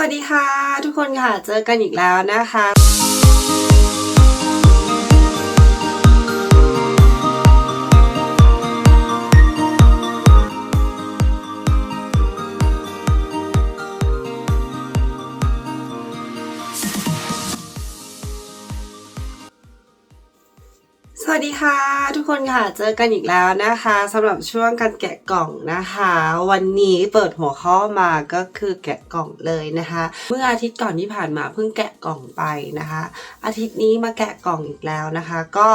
วัสดีค่ะ ทุกคนค่ะ เจอกันอีกแล้วนะคะ วัสดีค่ะ ทุกคนค่ะเจอกันอีกแล้วนะคะสำหรับช่วงการแกะกล่องนะคะ วันนี้เปิดหัวข้อมาก็คือแกะกล่องเลยนะคะ เมื่ออาทิตย์ก่อนที่ผ่านมาเพิ่งแกะกล่องไปนะคะ อาทิตย์นี้มาแกะกล่องอีกแล้วนะคะ ก็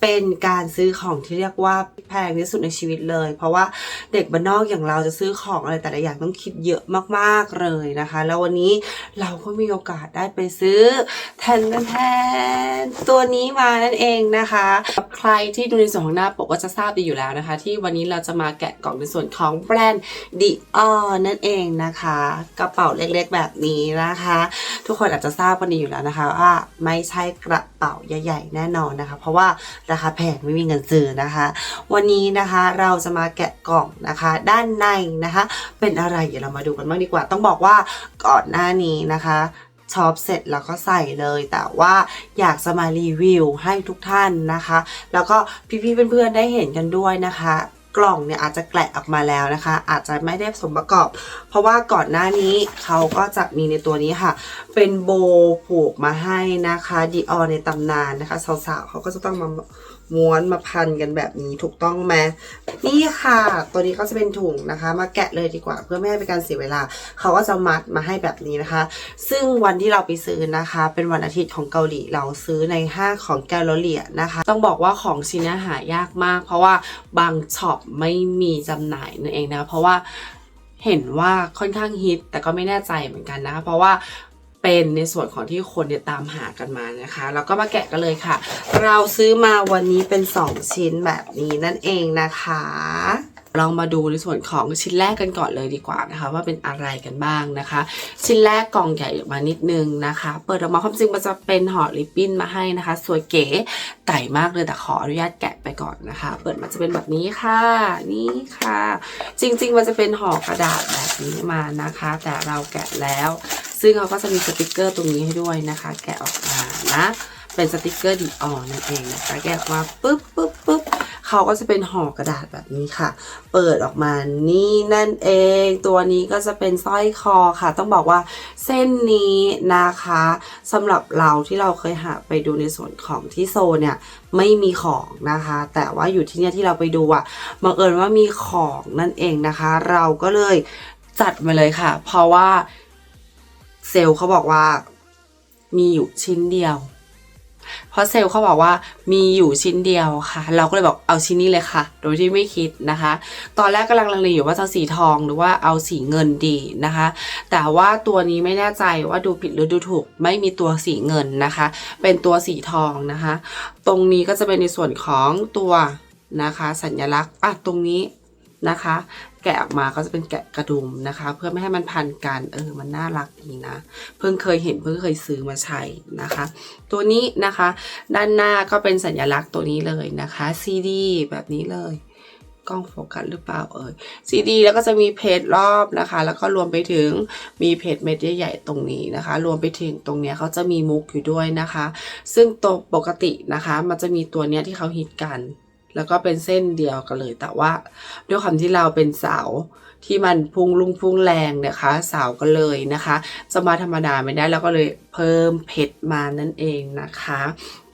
เป็นการซื้อของที่เรียกว่าแพงที่สุดในชีวิตเลย เพราะว่าเด็กบ้านนอกอย่างเราจะซื้อของอะไรแต่ละอย่างต้องคิดเยอะมากๆเลยนะคะ แล้ววันนี้เราก็มีโอกาสได้ไปซื้อแทนแทนตัวนี้มานั่นเองนะคะ ใครที่ดูในส่วนของหน้าปกก็จะทราบดีอยู่แล้วนะคะ ที่วันนี้เราจะมาแกะกล่องในส่วนของแบรนด์ Dior นั่นเองนะคะ กระเป๋าเล็กๆแบบนี้นะคะ ทุกคนอาจจะทราบกันดีอยู่แล้วนะคะว่าไม่ใช่กระเป๋าใหญ่ ๆ แน่นอนนะคะ เพราะว่าราคาแพงไม่มีเงินซื้อนะคะ วันนี้นะคะเราจะมาแกะกล่องนะคะ ด้านในนะคะ เป็นอะไรเดี๋ยวเรามาดูกันบ้างดีกว่า ต้องบอกว่าก่อนหน้านี้นะคะช็อปเสร็จแล้วก็ใส่เลย แต่ว่าอยากจะมารีวิวให้ทุกท่านนะคะ แล้วก็พี่ๆเพื่อนๆได้เห็นกันด้วยนะคะ กล่องเนี่ยอาจจะแกะออกมาแล้วนะคะ อาจจะไม่ได้สมประกอบ เพราะว่าก่อนหน้านี้เขาก็จะมีในตัวนี้ค่ะ เป็นโบผูกมาให้นะคะดีออในตำนานนะคะสาวๆเขาก็จะต้องมา ม้วนมาพันกันแบบนี้ถูกต้องไหมนี่ค่ะ ตัวนี้ก็จะเป็นถุงนะคะ มาแกะเลยดีกว่าเพื่อไม่ให้เป็นการเสียเวลา เขาก็จะมัดมาให้แบบนี้นะคะ ซึ่งวันที่เราไปซื้อนะคะ เป็นวันอาทิตย์ของเกาหลีเราซื้อในห้างของแกลลเลียนะคะ ต้องบอกว่าของชิ้นนี้หายากมาก เพราะว่าบางช็อปไม่มีจำหน่ายนั่นเองนะเพราะว่าเห็นว่าค่อนข้างฮิตแต่ก็ไม่แน่ใจเหมือนกันนะคะเพราะว่า เป็นในส่วนของที่คนเนี่ยตามหากันมานะคะ แล้วก็มาแกะกันเลยค่ะ เราซื้อมาวันนี้เป็น 2 ชิ้นแบบนี้นั่นเองนะคะลองมาดูในส่วนของชิ้นแรกกันก่อนเลยดีกว่านะคะ ว่าเป็นอะไรกันบ้างนะคะ ชิ้นแรกกล่องใหญ่ออกมานิดนึงนะคะ เปิดออกมาความจริงมันจะเป็นห่อริบบิ้นมาให้นะคะ สวยเก๋ไก่มากเลยแต่ขออนุญาตแกะไปก่อนนะคะ เปิดมาจะเป็นแบบนี้ค่ะนี่ค่ะ จริง ๆ มันจะเป็นห่อกระดาษแบบนี้มานะคะ แต่เราแกะแล้ว ซึ่งเขาก็จะมีสติกเกอร์ตรงนี้ให้ด้วยนะคะ แกะออกมานะ เป็นสติกเกอร์ดีออนนั่นเองนะคะ แกะออกมาปุ๊บปุ๊บปุ๊บเขาก็จะเป็นห่อกระดาษแบบนี้ค่ะ เปิดออกมานี่นั่นเอง ตัวนี้ก็จะเป็นสร้อยคอค่ะ ต้องบอกว่าเส้นนี้นะคะสำหรับเราที่เราเคยหาไปดูในส่วนของที่โซเนี่ยไม่มีของนะคะ แต่ว่าอยู่ที่เนี่ยที่เราไปดูอะบังเอิญว่ามีของนั่นเองนะคะ เราก็เลยจัดมาเลยค่ะ เพราะว่า เซลล์เขาบอกว่า มีอยู่ชิ้นเดียว เพราะเซลล์เขาบอกว่ามีอยู่ชิ้นเดียวค่ะ เราก็เลยบอกเอาชิ้นนี้เลยค่ะ โดยที่ไม่คิดนะคะ ตอนแรกกำลังลังเลอยู่ว่าจะสีทองหรือว่าเอาสีเงินดีนะคะ แต่ว่าตัวนี้ไม่แน่ใจว่าดูผิดหรือดูถูก ไม่มีตัวสีเงินนะคะ เป็นตัวสีทองนะคะ ตรงนี้ก็จะเป็นในส่วนของตัวนะคะ สัญลักษณ์อะตรงนี้ นะคะ แกะออกมาก็จะเป็นแกะกระดุมนะคะ เพื่อไม่ให้มันพันกันเออมันน่ารักดีนะ เพิ่งเคยเห็นเพิ่งเคยซื้อมาใช้นะคะ ตัวนี้นะคะ ด้านหน้าก็เป็นสัญลักษณ์ตัวนี้เลยนะคะ CD แบบนี้เลยกล้องโฟกัสหรือเปล่าเอ่ย CD แล้วก็จะมีเพจรอบนะคะ แล้วก็รวมไปถึงมีเพจเม็ดใหญ่ๆตรงนี้นะคะ รวมไปถึงตรงเนี้ยเขาจะมีมุกอยู่ด้วยนะคะ ซึ่งตัวปกตินะคะ มันจะมีตัวเนี้ยที่เขาฮิตกัน แล้วก็เป็นเส้นเดียวกันเลย แต่ว่าด้วยความที่เราเป็นสาวที่มันพุ่งลุ่งพุ่งแรงนะคะสาวก็เลยนะคะ จะมาธรรมดาไม่ได้แล้วก็เลยเพิ่มเพชรมานั่นเองนะคะ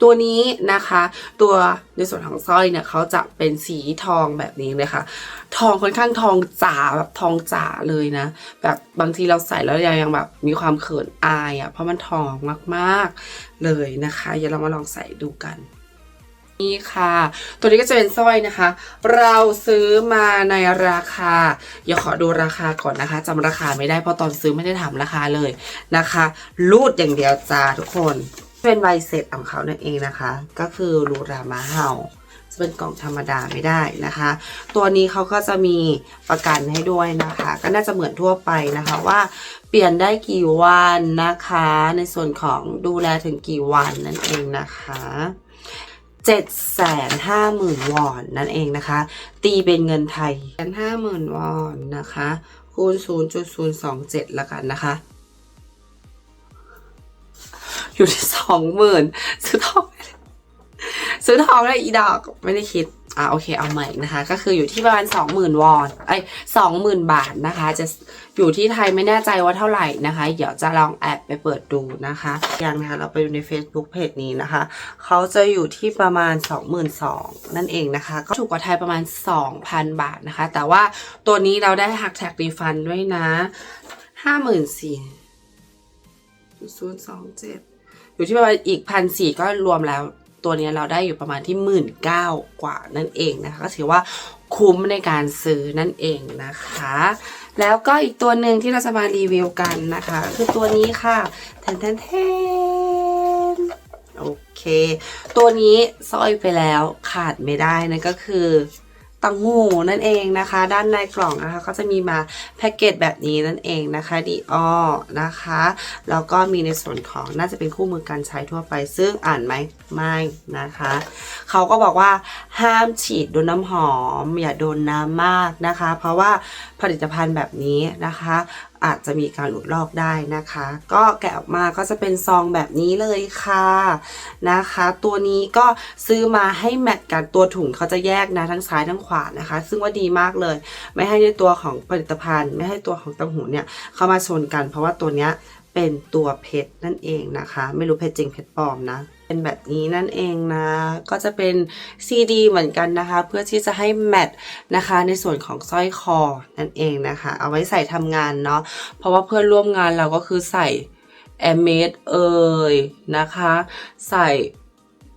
ตัวนี้นะคะ ตัวในส่วนของสร้อยเนี่ยเขาจะเป็นสีทองแบบนี้เลยค่ะ ทองค่อนข้างทองจ๋าแบบทองจ๋าเลยนะ แบบบางทีเราใส่แล้วยังแบบมีความเขินอายอะ่ะเพราะมันทองมากๆเลยนะคะ เดี๋ยวเรามาลองใส่ดูกัน นี่ค่ะ ตัวนี้ก็จะเป็นสร้อยนะคะ เราซื้อมาในราคา อย่าขอดูราคาก่อนนะคะจำราคาไม่ได้เพราะตอนซื้อไม่ได้ถามราคาเลยนะคะ รูดอย่างเดียวจ้าทุกคน เป็นใบเสร็จของเขานั่นเองนะคะ ก็คือรูรามาเห่าจะเป็นกล่องธรรมดาไม่ได้นะคะ ตัวนี้เขาก็จะมีประกันให้ด้วยนะคะ ก็น่าจะเหมือนทั่วไปนะคะว่าเปลี่ยนได้กี่วันนะคะ ในส่วนของดูแลถึงกี่วันนั่นเองนะคะ 750,000 วอนนั่นเองนะคะ ตีเป็นเงินไทย750,000 วอนนะคะ คูณ 0.027 ละกันนะคะ อยู่ที่ 20,000 ซื้อทองซื้อทองได้อีดอกไม่ได้คิด อ่าโอเคเอาใหม่นะคะ ก็คืออยู่ที่ประมาณสองหมื่นวอนไอ้สองหมื่นบาทนะคะ จะอยู่ที่ไทยไม่แน่ใจว่าเท่าไหร่นะคะ เดี๋ยวจะลองแอบไปเปิดดูนะคะอย่างนะคะเราไปดูใน Facebook เพจนี้นะคะ เขาจะอยู่ที่ประมาณ 22,000นั่นเองนะคะ ก็ถูกกว่าไทยประมาณ 2,000 บาทนะคะ แต่ว่าตัวนี้เราได้หักแท็กรีฟันด้วยนะ54,000ศูนย์สองเจ็ดอยู่ที่ประมาณอีกพันสี่ก็รวมแล้ว ตัวนี้เราได้อยู่ประมาณที่หมื่นเก้ากว่านั่นเองนะคะก็ถือว่าคุ้มในการซื้อนั่นเองนะคะ แล้วก็อีกตัวหนึ่งที่เราจะมารีวิวกันนะคะ คือตัวนี้ค่ะแทนแทนแทนโอเค ตัวนี้สร้อยไปแล้วขาดไม่ได้นั่นก็คือ ตังหูนั่นเองนะคะ ด้านในกล่องนะคะ ก็จะมีมาแพ็กเกจแบบนี้นั่นเองนะคะดีออนะคะแล้วก็มีในส่วนของน่าจะเป็นคู่มือการใช้ทั่วไปซึ่งอ่านไหมไม่นะคะเขาก็บอกว่าห้ามฉีดโดนน้ำหอม อย่าโดนน้ำมากนะคะ เพราะว่าผลิตภัณฑ์แบบนี้นะคะ อาจจะมีการหลุดลอกได้นะคะ ก็แกะออกมาก็จะเป็นซองแบบนี้เลยค่ะนะคะ ตัวนี้ก็ซื้อมาให้แมทกันตัวถุงเขาจะแยกนะทั้งซ้ายทั้งขวานะคะ ซึ่งว่าดีมากเลย ไม่ให้ในตัวของผลิตภัณฑ์ ไม่ให้ตัวของตังหูเนี่ยเข้ามาชนกัน เพราะว่าตัวเนี้ยเป็นตัวเพชรนั่นเองนะคะ ไม่รู้เพชรจริงเพชรปลอมนะ เป็นแบบนี้นั่นเองนะ ก็จะเป็นซีดีเหมือนกันนะคะ เพื่อที่จะให้แมทนะคะ ในส่วนของสร้อยคอนั่นเองนะคะ เอาไว้ใส่ทำงานเนาะเพราะว่าเพื่อนร่วมงานเราก็คือใส่แอมเมดเอ่ยนะคะ ใส่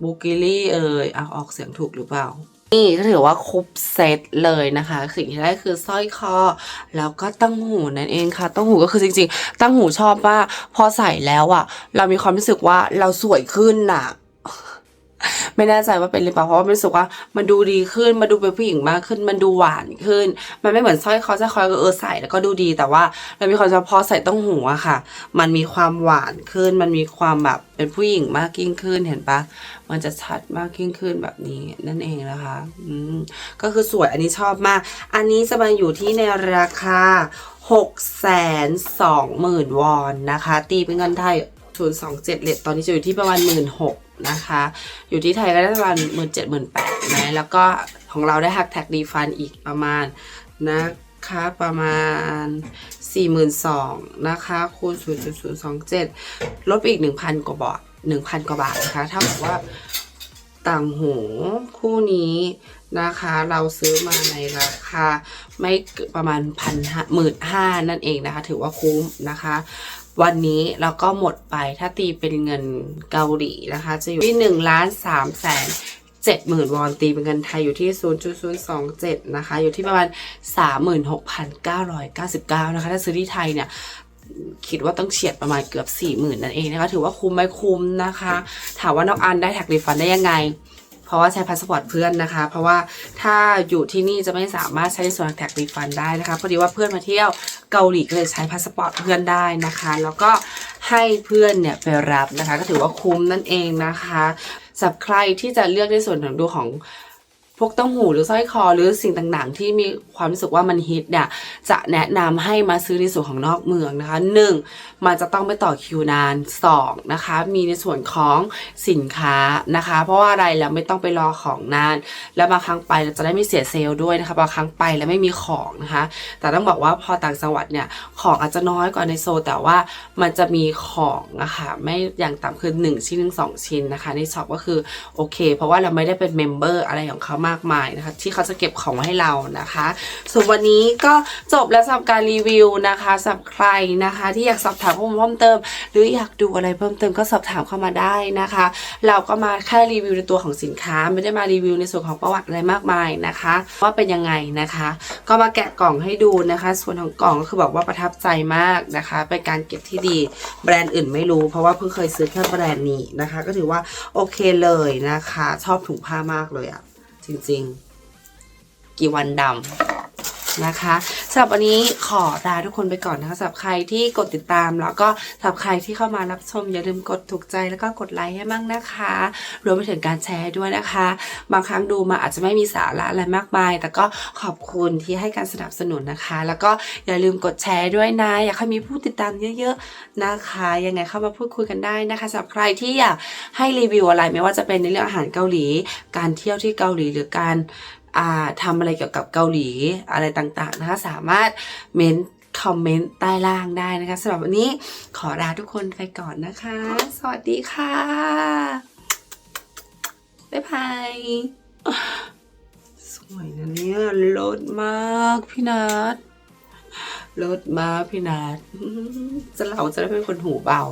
บุกิลี่เอ่ยเอาออกเสียงถูกหรือเปล่า นี่ก็ถือว่าครบเซตเลยนะคะ สิ่งที่ได้คือสร้อยคอ แล้วก็ตั้งหูนั่นเองค่ะ ตั้งหูก็คือจริง ๆ ตั้งหูชอบว่าพอใส่แล้วอะเรามีความรู้สึกว่าเราสวยขึ้นน่ะ ไม่แน่ใจว่าเป็นหรือเปล่าเพราะว่ารู้สึกว่ามันดูดีขึ้นมาดูเป็นผู้หญิงมากขึ้น มันดูหวานขึ้น มันไม่เหมือนสร้อยคอสร้อยคอก็เออใส่แล้วก็ดูดีแต่ว่าเรามีความเฉพาะใส่ต้องหูอะค่ะ มันมีความหวานขึ้น มันมีความแบบเป็นผู้หญิงมากยิ่งขึ้นเห็นปะมันจะชัดมากยิ่งขึ้นแบบนี้นั่นเองนะคะอืมก็คือสวยอันนี้ชอบมาก อันนี้จะมาอยู่ที่ในราคา6 2 0 0 0 0 วอนนะคะ ตีเป็นเงินไทย027เลทตอนนี้จะอยู่ที่ประมาณ 1 6ื่น นะคะ อยู่ที่ไทยก็ได้ประมาณหมื่นเจ็ดหมื่นแปดนะแล้วก็ของเราได้หักแท็กดีฟันอีกประมาณนะคะประมาณ 4 2 0 0 0นะคะคูณ 0.027 ลบอีก 1,000 กว่าบาท1,000 กว่าบาทนะคะเท่ากับว่าต่างหูคู่นี้นะคะ เราซื้อมาในราคาไม่ประมาณพันหมื่นห้านั่นเองนะคะ ถือว่าคุ้มนะคะ วันนี้เราก็หมดไปถ้าตีเป็นเงินเกาหลีนะคะ จะอยู่ที่หนึ่งล้านสามแสนเจ็ดหมื่นวอนตีเป็นเงินไทยอยู่ที่ศูนย์จุดศูนย์สองเจ็ดนะคะ อยู่ที่ประมาณสามหมื่นหกพันเก้าร้อยเก้าสิบเก้านะคะ ถ้าซื้อที่ไทยเนี่ยคิดว่าต้องเฉียดประมาณเกือบ4 0,000นั่นเองนะคะ ถือว่าคุ้มไหมคุ้มนะคะ ถามว่าน้องอันได้แท็กรีฟันได้ยังไง เพราะว่าใช้พาสปอร์ตเพื่อนนะคะ เพราะว่าถ้าอยู่ที่นี่จะไม่สามารถใช้ในส่วนของแท็กรีฟันได้นะคะพอดีว่าเพื่อนมาเที่ยวเกาหลีก็เลยใช้พาสปอร์ตเพื่อนได้นะคะ แล้วก็ให้เพื่อนเนี่ยไปรับนะคะ ก็ถือว่าคุ้มนั่นเองนะคะสำหรับใครที่จะเลือกในส่วนของดูของ พวกต้องหูหรือสร้อยคอหรือสิ่งต่างๆ ที่มีความรู้สึกว่ามันฮิตเนี่ยจะแนะนำให้มาซื้อในส่วนของนอกเมืองนะคะ 1. มันจะต้องไม่ต่อคิวนาน 2. นะคะ มีในส่วนของสินค้านะคะ เพราะว่าอะไรแล้วไม่ต้องไปรอของนาน แล้วบางครั้งไปเราจะได้ไม่เสียเซลล์ด้วยนะคะบางครั้งไปแล้วไม่มีของนะคะ แต่ต้องบอกว่าพอต่างจังหวัดเนี่ยของอาจจะน้อยกว่าในโซลแต่ว่ามันจะมีของนะคะไม่อย่างต่ำคือ1ชิ้นถึง2ชิ้นนะคะในช็อปก็คือโอเค เพราะว่าเราไม่ได้เป็นเมมเบอร์อะไรของเขามากมายนะคะ ที่เขาจะเก็บของไว้ให้เรานะคะ ส่วนวันนี้ก็จบแล้วสำหรับการรีวิวนะคะสำหรับใครนะคะ ที่อยากสอบถามข้อมูลเพิ่มเติม หรืออยากดูอะไรเพิ่มเติมก็สอบถามเข้ามาได้นะคะ เราก็มาแค่รีวิวในตัวของสินค้า ไม่ได้มารีวิวในส่วนของประวัติอะไรมากมายนะคะ ว่าเป็นยังไงนะคะ ก็มาแกะกล่องให้ดูนะคะ ส่วนของกล่องก็คือบอกว่าประทับใจมากนะคะเป็นการเก็บที่ดีแบรนด์อื่นไม่รู้ เพราะว่าเพิ่งเคยซื้อแค่แบรนด์นี้นะคะ ก็ถือว่าโอเคเลยนะคะ ชอบถุงผ้ามากเลยอะ จริง ๆ กี่วันดำ นะคะสำหรับวันนี้ขอลาทุกคนไปก่อนนะคะสำหรับใครที่กดติดตาม แล้วก็สำหรับใครที่เข้ามารับชม อย่าลืมกดถูกใจแล้วก็กดไลค์ให้มั่งนะคะ รวมไปถึงการแชร์ด้วยนะคะ บางครั้งดูมาอาจจะไม่มีสาระอะไรมากมาย แต่ก็ขอบคุณที่ให้การสนับสนุนนะคะ แล้วก็อย่าลืมกดแชร์ด้วยนะ อยากให้มีผู้ติดตามเยอะๆนะคะ ยังไงเข้ามาพูดคุยกันได้นะคะสำหรับใครที่อยากให้รีวิวอะไรไม่ว่าจะเป็นในเรื่องอาหารเกาหลี การเที่ยวที่เกาหลีหรือการ ทำอะไรเกี่ยวกับเกาหลีอะไรต่างๆนะคะสามารถเมนคอมเมนต์ใต้ล่างได้นะคะสำหรับวันนี้ขอลาทุกคนไปก่อนนะคะ สวัสดีค่ะ บ๊ายบายสวยนะเนี่ยลดมากพี่นัทลดมากพี่นัทจะเราจะได้เป็นคนหูเบา